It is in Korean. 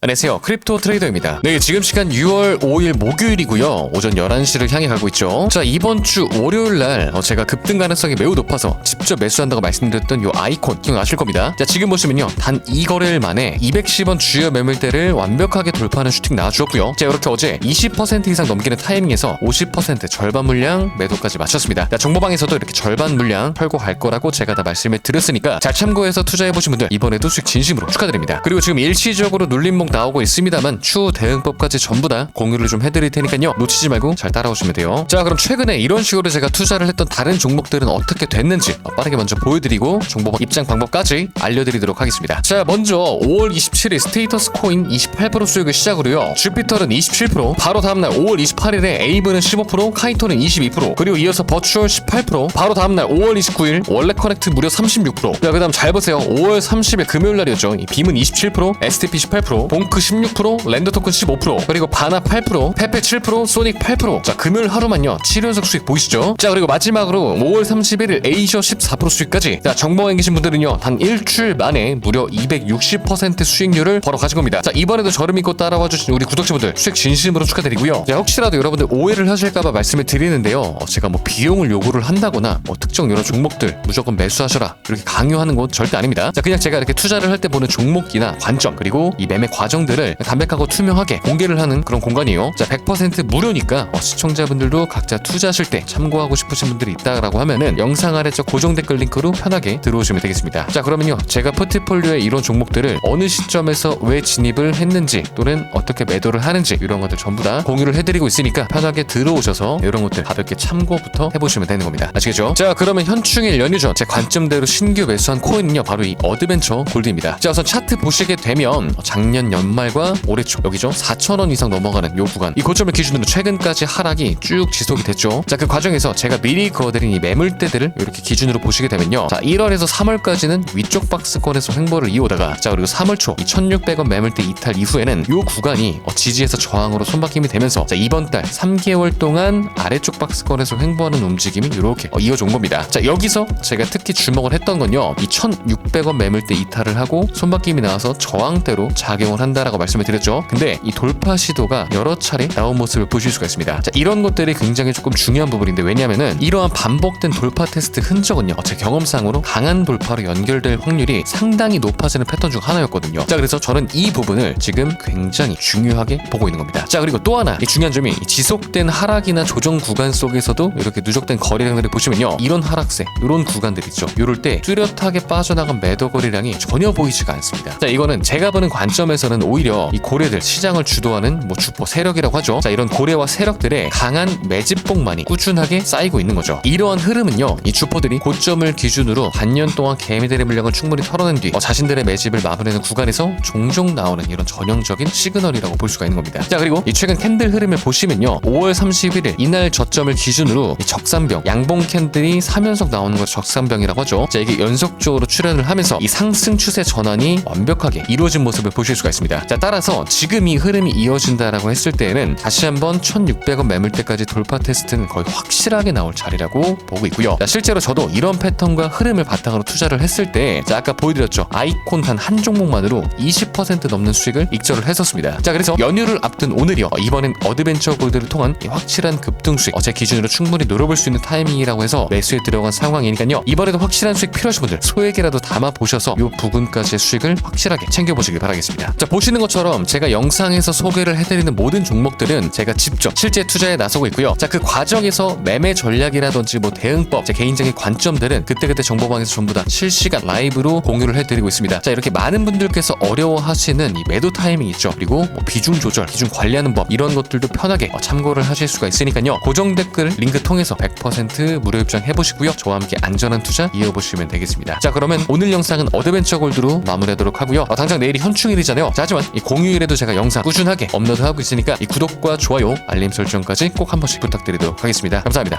안녕하세요. 크립토 트레이더입니다. 네, 지금 시간 6월 5일 목요일이고요. 오전 11시를 향해 가고 있죠. 자, 이번 주 월요일 날 어, 제가 급등 가능성이 매우 높아서 직접 매수한다고 말씀드렸던 요 아이콘 기억나실 겁니다. 자, 지금 보시면요. 단 2거래일 만에 210원 주요 매물대를 완벽하게 돌파하는 슈팅 나와주었고요. 자, 이렇게 어제 20% 이상 넘기는 타이밍에서 50% 절반 물량 매도까지 마쳤습니다. 자, 정보방에서도 이렇게 절반 물량 털고 갈 거라고 제가 다 말씀을 드렸으니까 잘 참고해서 투자해보신 분들 이번에도 수익 진심으로 축하드립니다. 그리고 지금 일시적으로 눌림목 나오고 있습니다만 추후 대응법까지 전부 다 공유를 좀 해드릴 테니까요. 놓치지 말고 잘 따라오시면 돼요. 자 그럼 최근에 이런 식으로 제가 투자를 했던 다른 종목들은 어떻게 됐는지 어, 빠르게 먼저 보여드리고 정보 입장 방법까지 알려드리도록 하겠습니다. 자 먼저 5월 27일 스테이터스 코인 28% 수익을 시작으로요. 주피터는 27% 바로 다음날 5월 28일에 에이브는 15% 카이토는 22% 그리고 이어서 버추얼 18% 바로 다음날 5월 29일 원래 커넥트 무려 36%자 그다음 잘 보세요. 5월 30일 금요일 날이었죠. 이 빔은 27% STP 18% 봉크 16% 랜더 토큰 15% 그리고 바나 8% 페페 7% 소닉 8%자 금요일 하루만요. 7연속 수익 보이시죠? 자 그리고 마지막으로 5월 31일 에이셔 14% 수익까지. 자 정보에 계신 분들은요. 단 일주일 만에 무려 260% 수익률을 벌어 가진 겁니다. 자 이번에도 저를 믿고 따라와 주신 우리 구독자분들 수익 진심으로 축하드리고요. 자 혹시라도 여러분들 오해를 하실까봐 말씀을 드리는데요. 어, 제가 뭐 비용을 요구를 한다거나 뭐 특정 이런 종목들 무조건 매수하셔라. 이렇게 강요하는 건 절대 아닙니다. 자 그냥 제가 이렇게 투자를 할 때 보는 종목이나 관점 그리고 이 매매 과정 들을 담백하고 투명하게 공개를 하는 그런 공간이에요. 자 100% 무료니까 어, 시청자분들도 각자 투자하실 때 참고하고 싶으신 분들이 있다라고 하면은 영상 아래 저 고정 댓글 링크로 편하게 들어오시면 되겠습니다. 자 그러면요. 제가 포트폴리오에 이런 종목들을 어느 시점에서 왜 진입을 했는지 또는 어떻게 매도를 하는지 이런 것들 전부 다 공유를 해드리고 있으니까 편하게 들어오셔서 이런 것들 가볍게 참고부터 해보시면 되는 겁니다. 아시겠죠? 자 그러면 현충일 연휴 전 제 관점대로 신규 매수한 코인은요. 바로 이 어드벤처 골드입니다. 자 우선 차트 보시게 되면 작년 연말과 올해 초 여기죠? 4천원 이상 넘어가는 요 구간. 이 고점을 기준으로 최근까지 하락이 쭉 지속이 됐죠? 자 그 과정에서 제가 미리 그어드린 이 매물대들을 이렇게 기준으로 보시게 되면요. 자 1월에서 3월까지는 위쪽 박스권에서 횡보를 이어오다가 자 그리고 3월 초이 1600원 매물대 이탈 이후에는 요 구간이 어, 지지에서 저항으로 손바뀜이 되면서 자 이번 달 3개월 동안 아래쪽 박스권에서 횡보하는 움직임이 이렇게 어, 이어져 온 겁니다. 자 여기서 제가 특히 주목을 했던 건요. 이 1600원 매물대 이탈을 하고 손바뀜이 나와서 저항대로 작용을 한다라고 말씀을 드렸죠. 근데 이 돌파 시도가 여러 차례 나온 모습을 보실 수가 있습니다. 자 이런 것들이 굉장히 조금 중요한 부분인데 왜냐면은 이러한 반복된 돌파 테스트 흔적은요 어, 제 경험상으로 강한 돌파로 연결될 확률이 상당히 높아지는 패턴 중 하나였거든요. 자 그래서 저는 이 부분을 지금 굉장히 중요하게 보고 있는 겁니다. 자 그리고 또 하나 이 중요한 점이 이 지속된 하락이나 조정 구간 속에서도 이렇게 누적된 거래량들을 보시면요 이런 하락세 이런 구간들 있죠. 이럴 때 뚜렷하게 빠져나간 매도 거래량이 전혀 보이지가 않습니다. 자 이거는 제가 보는 관점에서는 오히려 이 고래들 시장을 주도하는 뭐 주포 세력이라고 하죠. 자 이런 고래와 세력들의 강한 매집봉만이 꾸준하게 쌓이고 있는 거죠. 이러한 흐름은요 이 주포들이 고점을 기준으로 반년 동안 개미들의 물량을 충분히 털어낸 뒤 어, 자신들의 매집을 마무리하는 구간에서 종종 나오는 이런 전형적인 시그널이라고 볼 수가 있는 겁니다. 자 그리고 이 최근 캔들 흐름을 보시면요 5월 31일 이날 저점을 기준으로 이 적산병 양봉 캔들이 3연속 나오는 걸 적산병이라고 하죠. 자 이게 연속적으로 출현을 하면서 이 상승 추세 전환이 완벽하게 이루어진 모습을 보실 수가 있습니다 자 따라서 지금 이 흐름이 이어진다라고 했을 때에는 다시 한번 1600원 매물대까지 돌파 테스트는 거의 확실하게 나올 자리라고 보고 있고요. 자 실제로 저도 이런 패턴과 흐름을 바탕으로 투자를 했을 때 자, 아까 보여드렸죠? 아이콘 단 한 종목만으로 20% 넘는 수익을 익절을 했었습니다. 자 그래서 연휴를 앞둔 오늘이요. 어, 이번엔 어드벤처 골드를 통한 이 확실한 급등 수익. 어, 제 기준으로 충분히 노려볼 수 있는 타이밍이라고 해서 매수에 들어간 상황이니까요. 이번에도 확실한 수익 필요하신 분들 소액이라도 담아 보셔서 이 부분까지의 수익을 확실하게 챙겨보시길 바라겠습니다. 자 보시는 것처럼 제가 영상에서 소개를 해드리는 모든 종목들은 제가 직접 실제 투자에 나서고 있고요. 자 그 과정에서 매매 전략이라든지 뭐 대응법 제 개인적인 관점들은 그때그때 정보방에서 전부 다 실시간 라이브로 공유를 해드리고 있습니다. 자 이렇게 많은 분들께서 어려워하시는 이 매도 타이밍 있죠. 그리고 뭐 비중 조절 비중 관리하는 법 이런 것들도 편하게 어, 참고를 하실 수가 있으니까요. 고정 댓글 링크 통해서 100% 무료 입장 해보시고요. 저와 함께 안전한 투자 이어보시면 되겠습니다. 자 그러면 오늘 영상은 어드벤처 골드로 마무리하도록 하고요. 어, 당장 내일이 현충일이잖아요 자 하지만 이 공휴일에도 제가 영상 꾸준하게 업로드하고 있으니까 이 구독과 좋아요 알림 설정까지 꼭 한 번씩 부탁드리도록 하겠습니다. 감사합니다